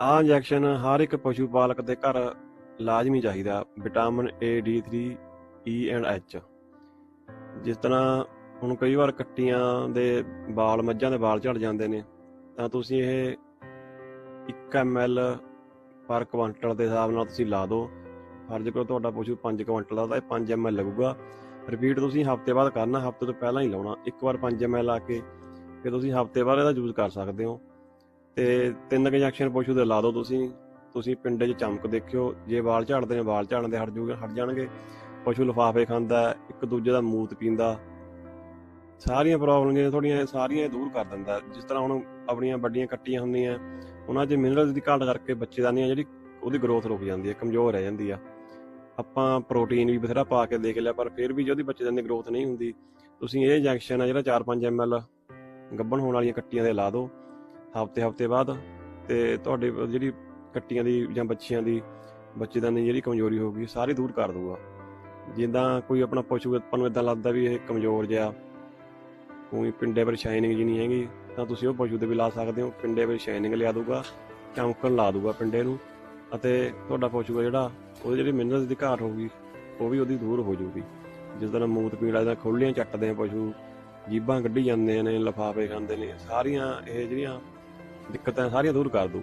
ਆਹ ਇੰਜੈਕਸ਼ਨ ਹਰ ਇੱਕ ਪਸ਼ੂ ਪਾਲਕ ਦੇ ਘਰ ਲਾਜ਼ਮੀ ਚਾਹੀਦਾ vitamin A D3 E and H ਜਿਸ ਤਰ੍ਹਾਂ ਹੁਣ ਕਈ ਵਾਰ ਕੱਟੀਆਂ ਦੇ ਵਾਲ ਮੱਝਾਂ ਦੇ ਵਾਲ ਝੜ ਜਾਂਦੇ ਨੇ, ਤਾਂ ਤੁਸੀਂ ਇਹ 1 ml ਪਰ ਕੁਆਂਟਲ ਦੇ ਹਿਸਾਬ ਨਾਲ ਤੁਸੀਂ ਲਾ ਦਿਓ। ਫਰਜ਼ ਕਰੋ ਤੁਹਾਡਾ ਪਸ਼ੂ 5 ਕੁਆਂਟਲ ਦਾ ਤਾਂ ਇਹ 5 ml ਲੱਗੂਗਾ। ਰਿਪੀਟ ਤੁਸੀਂ ਹਫ਼ਤੇ ਬਾਅਦ ਕਰਨਾ, ਹਫ਼ਤੇ ਤੋਂ ਪਹਿਲਾਂ ਹੀ ਲਾਉਣਾ। ਇੱਕ ਵਾਰ 5 ml ਲਾ ਕੇ, ਫਿਰ ਤੁਸੀਂ ਹਫ਼ਤੇ ਬਾਅਦ ਇਹਦਾ ਯੂਜ਼ ਕਰ ਸਕਦੇ ਹੋ। ਤੇ ਤਿੰਨ ਕੁ ਇੰਜੈਕਸ਼ਨ ਪਸ਼ੂ ਦੇ ਲਾ ਦਿਓ ਤੁਸੀਂ। ਤੁਸੀਂ ਪਿੰਡੇ 'ਚ ਚਮਕ ਦੇਖਿਓ, ਜੇ ਵਾਲ ਝੜਦੇ ਨੇ ਵਾਲ ਝੜਨ ਦੇ ਹਟ ਜੂਗੇ, ਹਟ ਜਾਣਗੇ। ਪਸ਼ੂ ਲਿਫਾਫੇ ਖਾਂਦਾ, ਇੱਕ ਦੂਜੇ ਦਾ ਮੂਤ ਪੀਂਦਾ। ਸਾਰੀਆਂ ਪ੍ਰੋਬਲਮ ਜਿਹੜੀਆਂ ਤੁਹਾਡੀਆਂ ਸਾਰੀਆਂ ਇਹ ਦੂਰ ਕਰ ਦਿੰਦਾ। ਜਿਸ ਤਰ੍ਹਾਂ ਹੁਣ ਆਪਣੀਆਂ ਵੱਡੀਆਂ ਕੱਟੀਆਂ ਹੁੰਦੀਆਂ, ਉਹਨਾਂ 'ਚ ਮਿਨਰਲਸ ਦੀ ਘਾਟ ਕਰਕੇ ਬੱਚੇਦਾਨੀ ਆ ਜਿਹੜੀ, ਉਹਦੀ ਗਰੋਥ ਰੁਕ ਜਾਂਦੀ ਹੈ, ਕਮਜ਼ੋਰ ਰਹਿ ਜਾਂਦੀ ਆ। ਆਪਾਂ ਪ੍ਰੋਟੀਨ ਵੀ ਬਥੇਰਾ ਪਾ ਕੇ ਦੇਖ ਲਿਆ, ਪਰ ਫਿਰ ਵੀ ਜੇ ਉਹਦੀ ਬੱਚੇਦਾਨੀ ਗਰੋਥ ਨਹੀਂ ਹੁੰਦੀ, ਤੁਸੀਂ ਇਹ ਇੰਜੈਕਸ਼ਨ ਆ ਜਿਹੜਾ 4-5 ml ਗੱਭਣ ਹੋਣ ਵਾਲੀਆਂ ਕੱਟੀਆਂ ਦੇ ਲਾ ਦਿਓ ਹਫ਼ਤੇ ਹਫ਼ਤੇ ਬਾਅਦ ਤੇ ਤੁਹਾਡੇ ਜਿਹੜੀ ਕੱਟੀਆਂ ਦੀ ਜਾਂ ਬੱਚਿਆਂ ਦੀ ਬੱਚੇਦਾਨੀ ਜਿਹੜੀ ਕਮਜ਼ੋਰੀ ਹੋਊਗੀ ਸਾਰੀ ਦੂਰ ਕਰ ਦੂਗਾ ਜਿੱਦਾਂ ਕੋਈ ਆਪਣਾ ਪਸ਼ੂ ਆਪਾਂ ਨੂੰ ਇਦਾਂ ਲੱਗਦਾ ਵੀ ਇਹ ਕਮਜ਼ੋਰ ਜਿਹਾ ਕੋਈ ਪਿੰਡੇ ਪਰ ਸ਼ਾਈਨਿੰਗ ਜੀ ਨਹੀਂ ਹੈਗੀ, ਤਾਂ ਤੁਸੀਂ ਉਹ ਪਸ਼ੂ ਤੇ ਵੀ ਲਾ ਸਕਦੇ ਹੋ, ਪਿੰਡੇ ਪਰ ਸ਼ਾਈਨਿੰਗ ਲਿਆ ਦੂਗਾ ਚਮਕਣ ਲਾ ਦੂਗਾ ਪਿੰਡੇ ਨੂੰ, ਅਤੇ ਤੁਹਾਡਾ ਪਸ਼ੂ ਆ ਜਿਹੜਾ, ਉਹਦੇ ਜਿਹੜੀ ਮਿਨਰਲਸ ਦੀ ਘਾਟ ਹੋਊਗੀ, ਉਹ ਵੀ ਉਹਦੀ ਦੂਰ ਹੋ ਜਾਊਗੀ। ਜਿਸ ਤਰ੍ਹਾਂ ਮੂਤ ਪੀੜਾ ਜਾਂ ਖੋਲੀਆਂ ਚੱਟਦੇ ਆ ਪਸ਼ੂ, ਜੀਬਾਂ ਕੱਢੀ ਜਾਂਦੇ ਨੇ, ਲਫਾਫੇ ਖਾਂਦੇ ਨੇ, ਸਾਰੀਆਂ ਇਹ ਜਿਹੜੀਆਂ ਦਿੱਕਤਾਂ ਸਾਰੀਆਂ ਦੂਰ ਕਰ ਦੂ